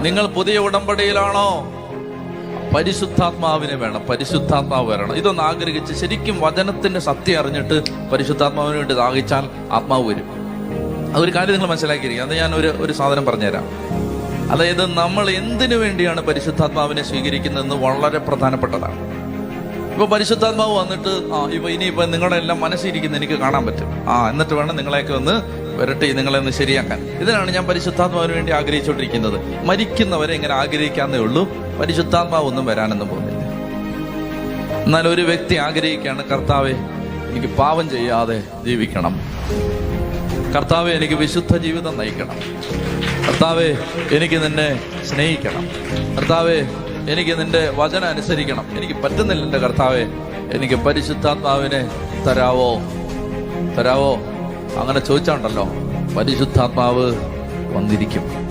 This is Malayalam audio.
നിങ്ങൾ പുതിയ ഉടമ്പടിയിലാണോ? പരിശുദ്ധാത്മാവിനെ വേണം പരിശുദ്ധാത്മാവ് വരണം. ഇതൊന്ന് ആഗ്രഹിച്ച് ശരിക്കും വചനത്തിന്റെ സത്യം അറിഞ്ഞിട്ട് പരിശുദ്ധാത്മാവിന് വേണ്ടി ദാഹിച്ചാൽ ആത്മാവ് വരും. അതൊരു കാര്യം നിങ്ങൾ മനസ്സിലാക്കിയിരിക്കും അത് ഞാൻ ഒരു ഒരു സാധനം പറഞ്ഞുതരാം. അതായത് നമ്മൾ എന്തിനു വേണ്ടിയാണ് പരിശുദ്ധാത്മാവിനെ സ്വീകരിക്കുന്നതെന്ന് വളരെ പ്രധാനപ്പെട്ടതാണ്. ഇപ്പൊ പരിശുദ്ധാത്മാവ് വന്നിട്ട് ആ ഇപ്പൊ ഇനിയിപ്പോ നിങ്ങളുടെ എല്ലാം മനസ്സിരിക്കുന്ന എനിക്ക് കാണാൻ പറ്റും. ആ എന്നിട്ട് വേണം നിങ്ങളെയൊക്കെ ഒന്ന് വരട്ടെ നിങ്ങളെ ഒന്ന് ശരിയാക്കാൻ. ഇതിനാണ് ഞാൻ പരിശുദ്ധാത്മാവിന് വേണ്ടി ആഗ്രഹിച്ചുകൊണ്ടിരിക്കുന്നത് മരിക്കുന്നവരെ ഇങ്ങനെ ആഗ്രഹിക്കാന്നേ ഉള്ളൂ. പരിശുദ്ധാത്മാവ് ഒന്നും വരാനൊന്നും പോകുന്നില്ല. എന്നാൽ ഒരു വ്യക്തി ആഗ്രഹിക്കുകയാണ് കർത്താവെ എനിക്ക് പാപം ചെയ്യാതെ ജീവിക്കണം. കർത്താവെ എനിക്ക് വിശുദ്ധ ജീവിതം നയിക്കണം. കർത്താവെ എനിക്ക് നിന്നെ സ്നേഹിക്കണം. കർത്താവെ എനിക്ക് നിന്റെ വചനം അനുസരിക്കണം. എനിക്ക് പറ്റുന്നില്ല എന്റെ കർത്താവെ. എനിക്ക് പരിശുദ്ധാത്മാവിനെ തരാവോ? തരാവോ? അങ്ങനെ ചോദിച്ചാണ്ടല്ലോ. പരിശുദ്ധാത്മാവ് വന്നിരിക്കും.